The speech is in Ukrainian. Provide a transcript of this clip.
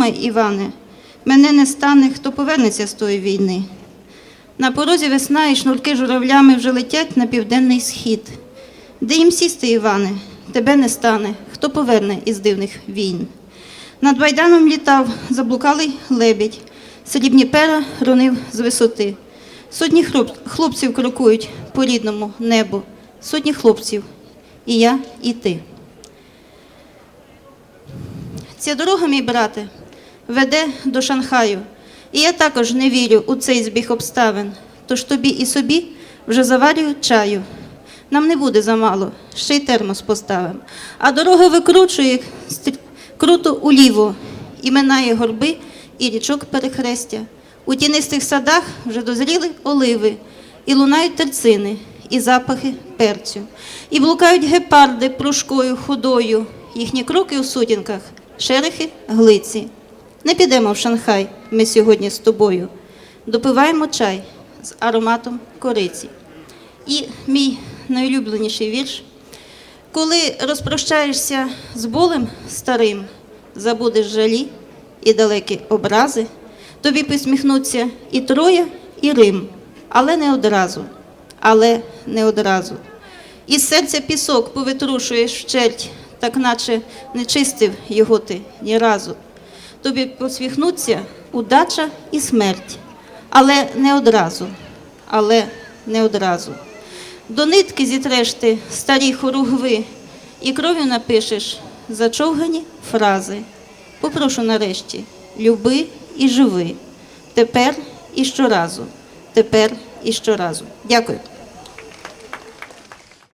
думай, Іване, мене не стане, хто повернеться з тої війни. На порозі весна і шнурки журавлями вже летять на південний схід. Де їм сісти, Іване, тебе не стане, хто поверне із дивних війн. Над байданом літав заблукалий лебідь, срібні пера ронив з висоти. Сотні хлопців крокують по рідному небу, сотні хлопців, і я, і ти. Ця дорога, мій брате, веде до Шанхаю. І я також не вірю у цей збіг обставин. Тож тобі і собі вже заварюю чаю. Нам не буде замало, ще й термос поставим. А дорога викручує круто уліво і минає горби і річок перехрестя. У тінистих садах вже дозріли оливи, і лунають терцини, і запахи перцю. І блукають гепарди пружкою ходою, їхні кроки у сутінках, шерехи глиці. Не підемо в Шанхай ми сьогодні з тобою. Допиваємо чай з ароматом кориці. І мій найулюбленіший вірш. Коли розпрощаєшся з болем старим, забудеш жалі і далекі образи, тобі посміхнуться і Троя, і Рим, але не одразу, але не одразу. Із серця пісок повитрушуєш вщерть, так наче не чистив його ти ні разу. Тобі посміхнуться удача і смерть, але не одразу, але не одразу. До нитки зітреш ти старі хоругви, і кров'ю напишеш зачовгані фрази. Попрошу нарешті, люби і живи. Тепер і щоразу, тепер і щоразу. Дякую.